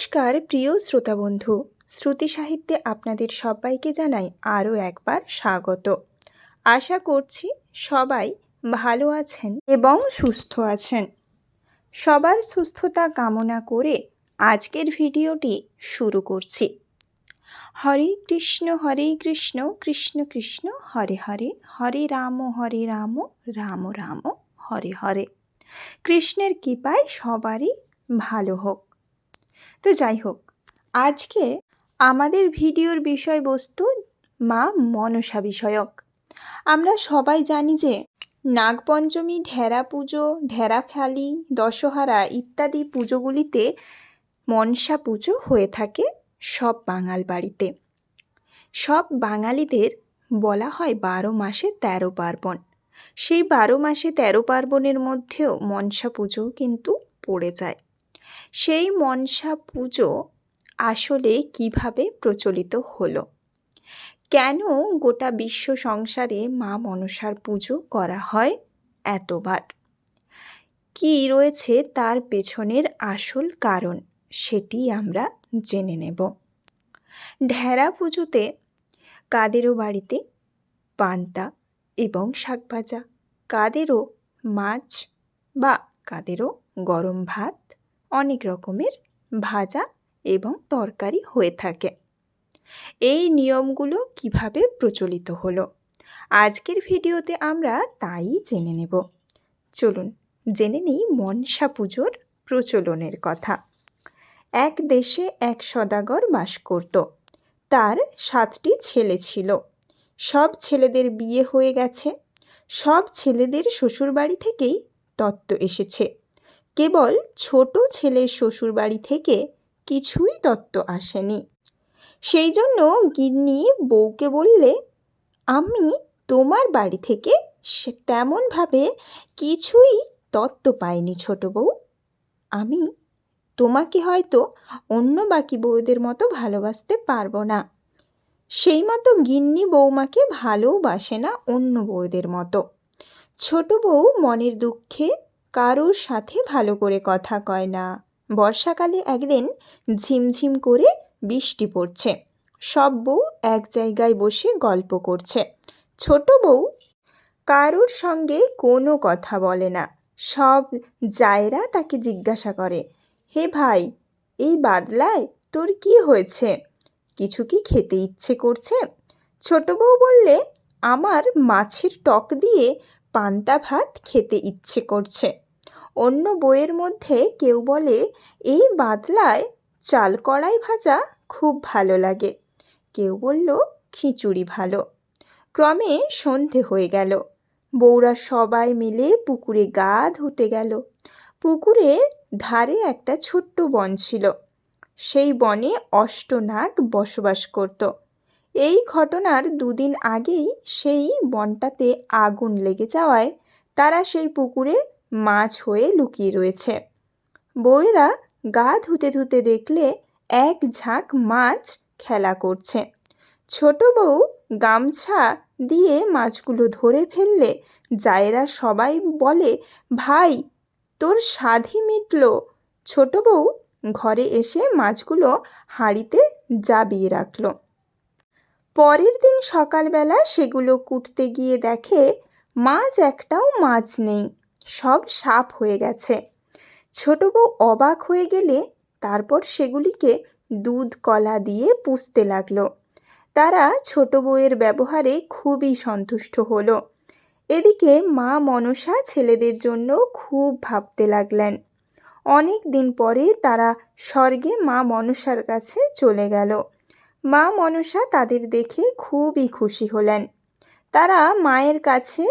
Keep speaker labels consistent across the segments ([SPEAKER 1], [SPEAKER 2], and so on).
[SPEAKER 1] নমস্কার প্রিয় শ্রোতা বন্ধু শ্রুতি সাহিত্যে আপনাদের সবাইকে জানাই আরও একবার স্বাগত আশা করছি সবাই ভালো আছেন এবং সুস্থ আছেন সবার সুস্থতা কামনা করে আজকের ভিডিওটি শুরু করছি হরে কৃষ্ণ হরে কৃষ্ণ কৃষ্ণ কৃষ্ণ হরে হরে হরে রাম হরে রাম রাম রাম হরে হরে কৃষ্ণের কৃপায় সবারই ভালো হোক তো যাই হোক আজকে আমাদের ভিডিওর বিষয়বস্তু মা মনসা বিষয়ক আমরা সবাই জানি যে নাগপঞ্চমী ঢেরা পুজো ঢেরা ফ্যালি দশহারা ইত্যাদি পুজোগুলিতে মনসা পুজো হয়ে থাকে সব বাঙাল বাড়িতে সব বাঙালিদের বলা হয় বারো মাসে তেরো পার্বণ সেই বারো মাসে তেরো পার্বণের মধ্যেও মনসা পুজো কিন্তু পড়ে যায় সেই মনসা পুজো আসলে কিভাবে প্রচলিত হলো কেন গোটা বিশ্ব সংসারে মা মনসার পুজো করা হয় এতবার কি রয়েছে তার পেছনের আসল কারণ সেটি আমরা জেনে নেব ঢেরা পুজোতে কাদেরও বাড়িতে পান্তা এবং শাক ভাজা কাদেরও মাছ বা কাদেরও গরম ভাত অনেক রকমের ভাজা এবং তরকারি হয়ে থাকে এই নিয়মগুলো কিভাবে প্রচলিত হলো আজকের ভিডিওতে আমরা তাই জেনে নেব চলুন জেনে নিই মনসা পুজোর প্রচলনের কথা এক দেশে এক সদাগর বাস করত তার সাতটি ছেলে ছিল সব ছেলেদের বিয়ে হয়ে গেছে সব ছেলেদের শ্বশুরবাড়ি থেকেই তত্ত্ব এসেছে কেবল ছোট ছেলের শ্বশুরবাড়ি থেকে কিছুই তত্ত্ব আসেনি সেই জন্য গিন্নি বউকে বললে আমি তোমার বাড়ি থেকে তেমনভাবে কিছুই তত্ত্ব পাইনি ছোট বউ আমি তোমাকে হয়তো অন্য বাকি বউদের মতো ভালোবাসতে পারবো না সেই মতো গিন্নি বৌমাকে ভালোবাসে না অন্য বউদের মতো ছোট বউ মনের দুঃখে কারোর সাথে ভালো করে কথা কয় না বর্ষাকালে একদিন ঝিমঝিম করে বৃষ্টি পড়ছে সব বউ এক জায়গায় বসে গল্প করছে ছোট বউ কারোর সঙ্গে কোনো কথা বলে না সব জায়রা তাকে জিজ্ঞাসা করে হে ভাই এই বাদলায় তোর কি হয়েছে কিছু কি খেতে ইচ্ছে করছে ছোট বউ বললে আমার মাছের টক দিয়ে পান্তা ভাত খেতে ইচ্ছে করছে অন্য বইয়ের মধ্যে কেউ বলে এই বাদলায় চাল কড়াই ভাজা খুব ভালো লাগে কেউ বলল খিচুড়ি ভালো ক্রমে সন্ধে হয়ে গেল বউরা সবাই মিলে পুকুরে গা ধুতে গেল পুকুরে ধারে একটা ছোট্ট বন ছিল সেই বনে অষ্টনাগ বসবাস করত এই ঘটনার দুদিন আগেই সেই বনটাতে আগুন লেগে যাওয়ায় তারা সেই পুকুরে মাছ হয়ে লুকিয়ে রয়েছে বউয়েরা গা ধুতে ধুতে দেখলে এক ঝাঁক মাছ খেলা করছে ছোট বউ গামছা দিয়ে মাছগুলো ধরে ফেললে জায়েরা সবাই বলে ভাই তোর সাধি মিটল ছোট বউ ঘরে এসে মাছগুলো হাঁড়িতে জাবিয়ে রাখলো পরের দিন সকালবেলা সেগুলো কুটতে গিয়ে দেখে মাছ একটাও মাছ নেই সব সাপ হয়ে গেছে ছোট বউ অবাক হয়ে গেলে তারপর সেগুলিকে দুধ কলা দিয়ে পুষতে লাগলো তারা ছোট বউয়ের ব্যবহারে খুবই সন্তুষ্ট হলো এদিকে মা মনসা ছেলেদের জন্য খুব ভাবতে লাগলেন অনেক দিন পরে তারা স্বর্গে মা মনসার কাছে চলে গেল মা মনসা তাদের দেখে খুবই খুশি হলেন তারা মায়ের কাছে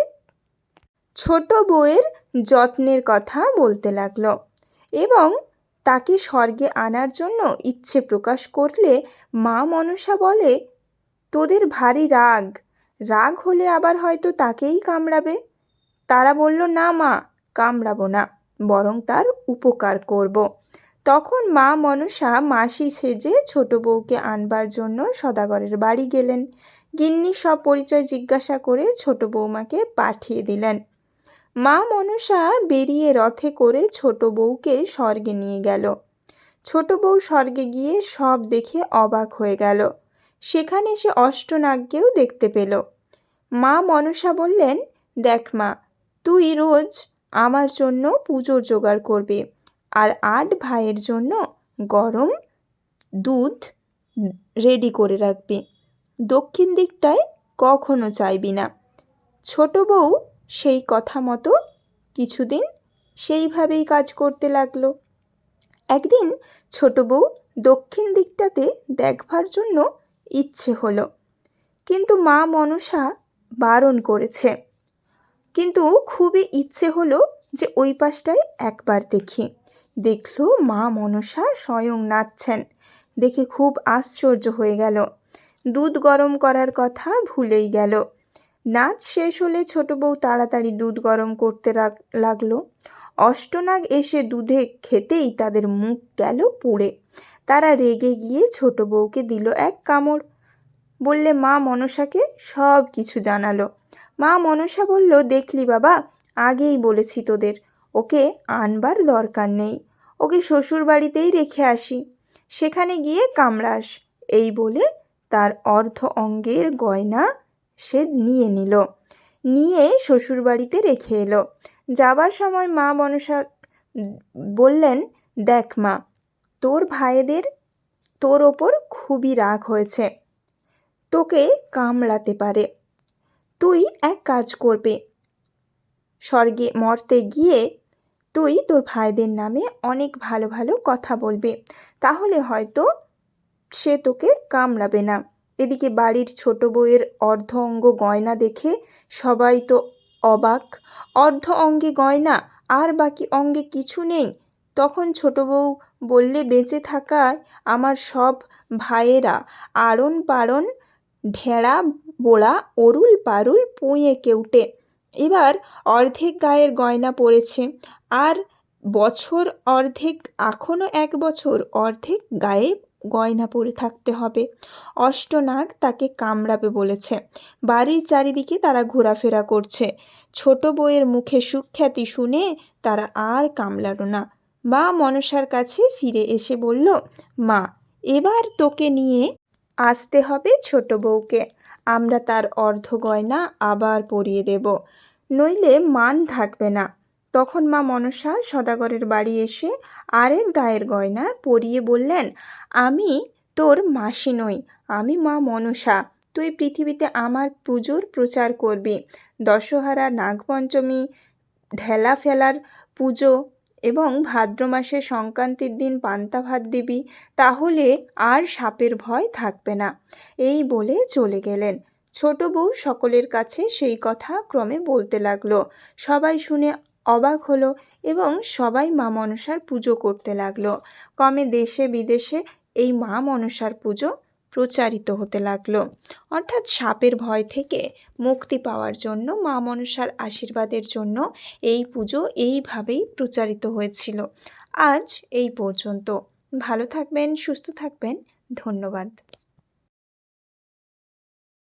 [SPEAKER 1] ছোট বউয়ের যত্নের কথা বলতে লাগল এবং তাকে স্বর্গে আনার জন্য ইচ্ছে প্রকাশ করলে মা মনসা বলে তোদের ভারী রাগ রাগ হলে আবার হয়তো তাকেই কামড়াবে তারা বলল না মা কামড়াবো না বরং তার উপকার করব তখন মা মনসা মাসি সেজে ছোট বউকে আনবার জন্য সদাগরের বাড়ি গেলেন গিন্নি সব পরিচয় জিজ্ঞাসা করে ছোট বৌমাকে পাঠিয়ে দিলেন মা মনসা বেরিয়ে রথে করে ছোট বউকে স্বর্গে নিয়ে গেল ছোট বউ স্বর্গে গিয়ে সব দেখে অবাক হয়ে গেল সেখানে সে অষ্টনাগকেও দেখতে পেল মা মনসা বললেন দেখ মা তুই রোজ আমার জন্য পুজোর জোগাড় করবে আর আট ভাইয়ের জন্য গরম দুধ রেডি করে রাখবি দক্ষিণ দিকটায় কখনো চাইবি না ছোট বউ সেই কথা মতো কিছুদিন সেইভাবেই কাজ করতে লাগলো একদিন ছোট বউ দক্ষিণ দিকটাতে দেখবার জন্য ইচ্ছে হলো কিন্তু মা মনসা বারণ করেছে কিন্তু খুবই ইচ্ছে হলো যে ওই পাশটায় একবার দেখি দেখল মা মনসা স্বয়ং নাচছেন দেখে খুব আশ্চর্য হয়ে গেল দুধ গরম করার কথা ভুলেই গেল নাচ শেষ হলে ছোট বউ তাড়াতাড়ি দুধ গরম করতে লাগলো অষ্টনাগ এসে দুধে খেতেই তাদের মুখ গেল পুড়ে তারা রেগে গিয়ে ছোট বউকে দিল এক কামড় বললে মা মনসাকে সব কিছু জানালো মা মনসা বলল দেখলি বাবা আগেই বলেছি তোদের ওকে আনবার দরকার নেই ওকে শ্বশুর বাড়িতেই রেখে আসি সেখানে গিয়ে কামড়াস এই বলে তার অর্ধ অঙ্গের গয়না সে নিয়ে নিল নিয়ে শ্বশুর বাড়িতে রেখে এলো যাবার সময় মা বনসা বললেন দেখ মা তোর ভাইদের তোর ওপর খুবই রাগ হয়েছে তোকে কামড়াতে পারে তুই এক কাজ করবে স্বর্গে মর্তে গিয়ে তুই তোর ভাইদের নামে অনেক ভালো ভালো কথা বলবে তাহলে হয়তো সে তোকে কামড়াবে না এদিকে বাড়ির ছোট বউয়ের অর্ধ অঙ্গ গয়না দেখে সবাই তো অবাক অর্ধ অঙ্গে গয়না আর বাকি অঙ্গে কিছু নেই তখন ছোট বউ বললে বেঁচে থাকায় আমার সব ভাইয়েরা আড়ন পাড়ন ঢেড়া বোড়া অরুল পারুল পুঁয়ে কেউটে এবার অর্ধেক গায়ের গয়না পরেছে আর বছর অর্ধেক এখনও এক বছর অর্ধেক গায়ে গয়না পরে থাকতে হবে অষ্টনাগ তাকে কামড়াবে বলেছে বাড়ির চারিদিকে তারা ঘোরাফেরা করছে ছোট বউয়ের মুখে সুখ্যাতি শুনে তারা আর কামলালো না মা মনসার কাছে ফিরে এসে বলল মা এবার তোকে নিয়ে আসতে হবে ছোট বউকে আমরা তার অর্ধ গয়না আবার পরিয়ে দেব নইলে মান থাকবে না তখন মা মনসা সদাগরের বাড়ি এসে আরেক গায়ের গয়না পরিয়ে বললেন আমি তোর মাসি নই আমি মা মনসা তুই পৃথিবীতে আমার পুজোর প্রচার করবি দশহারা নাগপঞ্চমী ঢেলা ফেলার পুজো এবং ভাদ্র মাসে সংক্রান্তির দিন পান্তা ভাত দিবি তাহলে আর সাপের ভয় থাকবে না এই বলে চলে গেলেন ছোট বউ সকলের কাছে সেই কথা ক্রমে বলতে লাগলো সবাই শুনে অবাক হলো এবং সবাই মা মনসার পুজো করতে লাগলো কমে দেশে বিদেশে এই মা মনসার পুজো প্রচারিত হতে লাগলো অর্থাৎ সাপের ভয় থেকে মুক্তি পাওয়ার জন্য মা মনসার আশীর্বাদের জন্য এই পুজো এইভাবেই প্রচারিত হয়েছিল আজ এই পর্যন্ত ভালো থাকবেন সুস্থ থাকবেন ধন্যবাদ